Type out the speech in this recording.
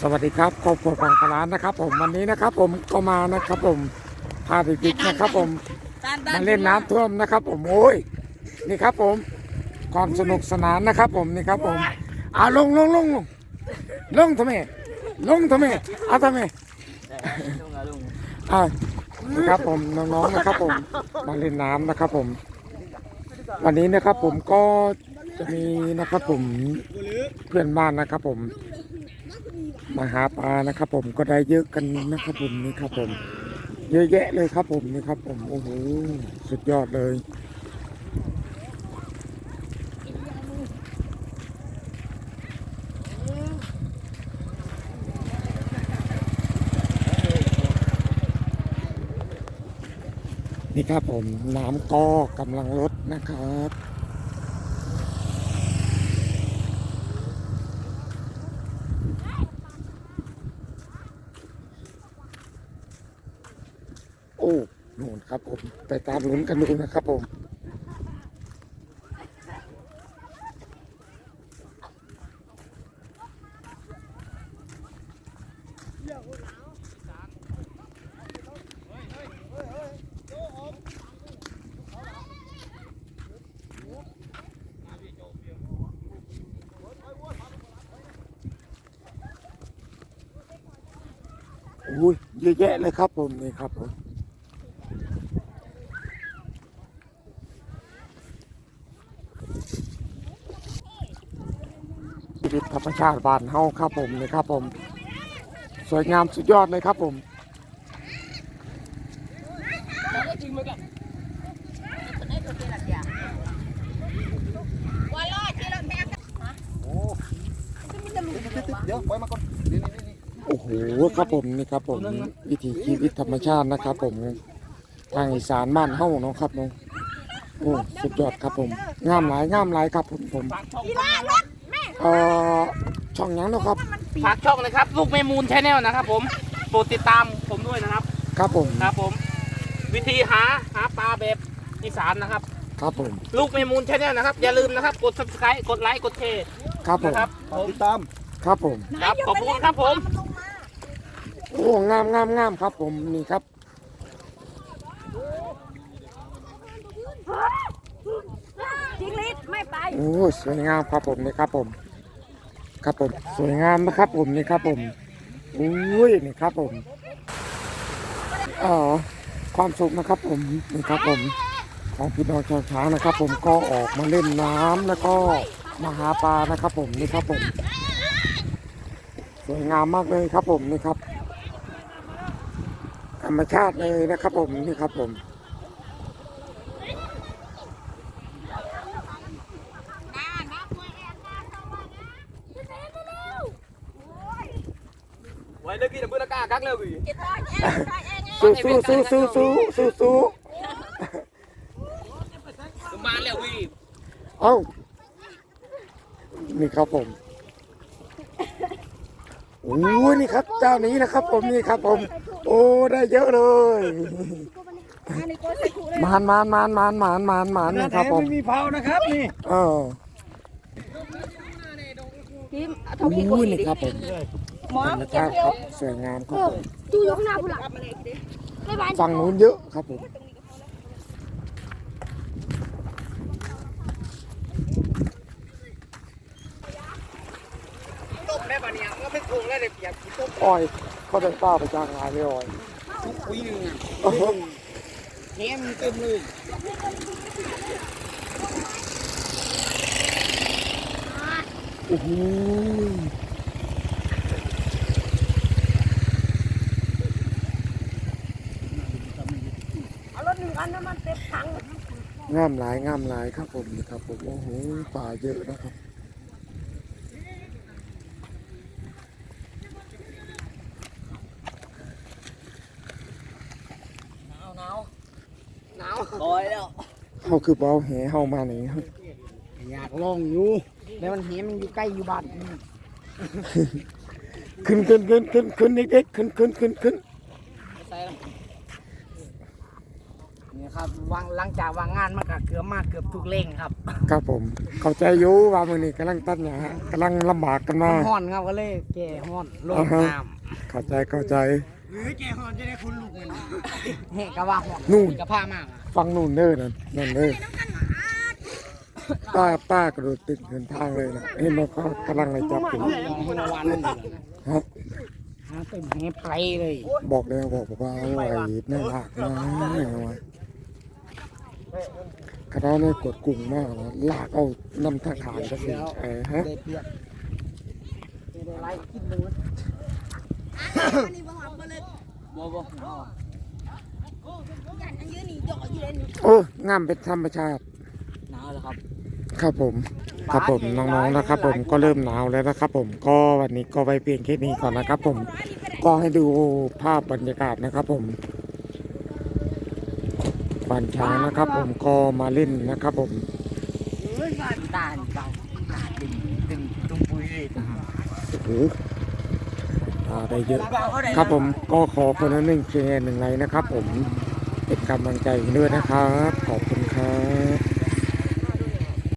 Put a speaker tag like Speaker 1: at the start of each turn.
Speaker 1: สวัสดีครับครอบครัวของพลานนะครับ ผมวันนี้นะครับ ผมก็มานะครับ ผมพาเด็กๆนะครับ ผมมาเล่นน้ำท่วมนะครับ ผมโอ้ยนี่ครับ ผมความสนุกสนานนะครับ ผมนี่ครับ ผมอ่าลงลงลงลงลงทำไมลงทำไมอะทำไมอ่านี่ครับผมน้องๆนะครับ ผมมาเล่นน้ำนะครับ ผม วันนี้นะครับ ผมก็ จะมีนะครับผมเพื่อนบ้านนะครับผม มาหาปลานะครับผมก็ได้เยอะกันนะครับผมนี่ครับผม เยอะแยะเลยครับผมนี่ครับผมโอ้โหสุดยอดเลยนี่ครับผมน้ำก็กำลังลดนะครับ โอ้นู่นครับผม ไปตามลุ้นกันดูนะครับผมอุ้ยเยอะแยะเลยครับผมนี่ครับผม วิตธรรมชาติบ้านเฮาครับผมนี่ครับผม สวยงามสุดยอดเลยครับผม
Speaker 2: เดี๋ยวปล่อยมาก่อนนี่นี่นี่
Speaker 1: โอ้โหครับผมนี่ครับผมวิถีชีวิตธรรมชาตินะครับผมทางอีสานบ้านเฮ้าเนาะครับเนาะโอ้สุดยอดครับผมงามหลายงามหลายครับผมผม เอ่อช่องหยังเนาะครับ
Speaker 3: ฝากช่องนะครับ ลูกเมมูลชาแนลนะครับผมโปรดติดตามผมด้วยนะครับ
Speaker 1: ครับผม
Speaker 3: ครับผม วิธีหาหาปลาแบบอีสานนะครับ
Speaker 1: ครับผม
Speaker 3: ลูกเมมูลชาแนลนะครับ อย่าลืมนะครับ กด subscribe กดไลค์ กดแชร์
Speaker 1: ครับผม
Speaker 3: นะครับผม
Speaker 2: ติดตาม
Speaker 1: ครับผม
Speaker 3: ครับขอบคุณครับผม
Speaker 1: โอ้ งามงามงามครับผม นี่ครับ
Speaker 4: จิงลิดไม่ไป
Speaker 1: โอ้ สวยงามครับผมนี่ครับผม ครับผม สวยงามนะครับผมนี่ครับผมอุ้ยนี่ครับผมเอ่อความสุขนะครับผมนี่ครับผมของพี่น้องชาวช้างนะครับ ผมก็ออกมาเล่นน้ำแล้วก็มาหาปลานะครับ ผมนี่ครับผม สวยงามมากเลยครับผมนี่ครับ ธรรมชาติเลยนะครับผมนี่ครับผม
Speaker 3: ไว้เลยพี่เพื่อนกล้ากักเลยพี่
Speaker 1: สู้สู้สู้สู้สู้สู้สู้
Speaker 3: มาแล้วพี่
Speaker 1: เอ้านี่ครับผมโอ้ยนี่ครับ เจ้านี้นะครับ ผมนี่ครับผม โอ้ได้เยอะเลยมานมานมานมานมานมานมานนะครับผม
Speaker 2: ไม่มีเผานะครับนี่
Speaker 1: เออ
Speaker 4: กิม
Speaker 1: โอ้ยนี่ครับผม
Speaker 4: หมอ
Speaker 1: ธรรมชาติครับสวยงามครับผม
Speaker 4: จูอยู่ข้างหน้าผู้หลักไม่บาน
Speaker 1: ฝั่งนู้นเยอะครับผม
Speaker 3: ต้มได้ปะเนี่ยก็ไม่โกงแล้วเลยเปียกต้ม
Speaker 1: อ้อยเขาได้ป้าประจางงานเลยอ้อย
Speaker 3: ทุกปีหนึ่ง
Speaker 1: โอ้โห
Speaker 3: แหมเต็มเลย
Speaker 1: โอ้โห
Speaker 4: เอารถหนึ่งอันน้ำมันเต็มถัง
Speaker 1: งามหลายงามหลายครับผมนี่ครับผมโอ้โหป่าเยอะนะครับ
Speaker 3: หนาวหนาวหนาวลอยแล้ว
Speaker 1: เขาคือเบาแหเฮามานี่ครับ
Speaker 3: อยากลองอยู่แต่มันเห็นมันอยู่ใกล้อยู่บ้าน
Speaker 1: ขึ้นขึ้นขึ้นขึ้นขึ้นเด็กๆขึ้นขึ้นขึ้นขึ้น
Speaker 3: ใส่แล้ว นี่ค
Speaker 5: ครับวางหลังจากวางงานมันก็เกือบมากเกือบทุกเร่งครับ
Speaker 1: ครับผม เข้าใจอยู่ว่ามื้อนี้กำลังตัดหญ้ากำลังลำบากกันมา
Speaker 5: ห้อนครับก็เลยแก่ห้อนลง
Speaker 1: อ่าฮะ
Speaker 5: น้
Speaker 1: เข้าใจเข้าใจำ
Speaker 5: หรือแก่ห้อนจะได้คุณลูกมันแห่ก็ว่าห้อน
Speaker 1: นู่น
Speaker 5: กับผ้ามากอะ
Speaker 1: ฟังนู่นเด้อนั่นนั่นเด้อป้าป้ากระโดดติดเดินทางเลยนะเห็นไหมเขากำลังเลยจับอยู่
Speaker 5: ลองให้ระวันมันดีเลย
Speaker 1: ฮะ
Speaker 5: หาเต็มให้ไปเลย
Speaker 1: บอกเลยบอกบอกว่าเอาไว้น่ารักนะ เอาไว้คณะเนี่ยกดกลุ่มมากนะลากเอานำทางขานก็สิเออฮะ
Speaker 5: ได้เปรียบได้ไล่กินหนึ่งบ่บ่
Speaker 1: โอ้งามเป็นธรรมชาติ
Speaker 5: หนาวแล้วครับ
Speaker 1: ครับผม ครับผมน้องๆนะครับ ผมก็เริ่มหนาวแล้วนะครับ ผมก็วันนี้ก็ไปเปลี่ยนแค่นี้ก่อนนะครับ ผมก็ให้ดูภาพบรรยากาศนะครับ ผมควานช้างนะครับ ผมก็มาเล่นนะครับผม
Speaker 5: ตาเก่าตาดึงดึงตุ้มปุยเลย
Speaker 1: โอ้โหอ่าได้เยอะ ครับผมก็ขอคนละหนึ่งแชร์หนึ่งไลค์นะครับ ผมเป็นกำลังใจให้ด้วยนะครับ ขอบคุณครับ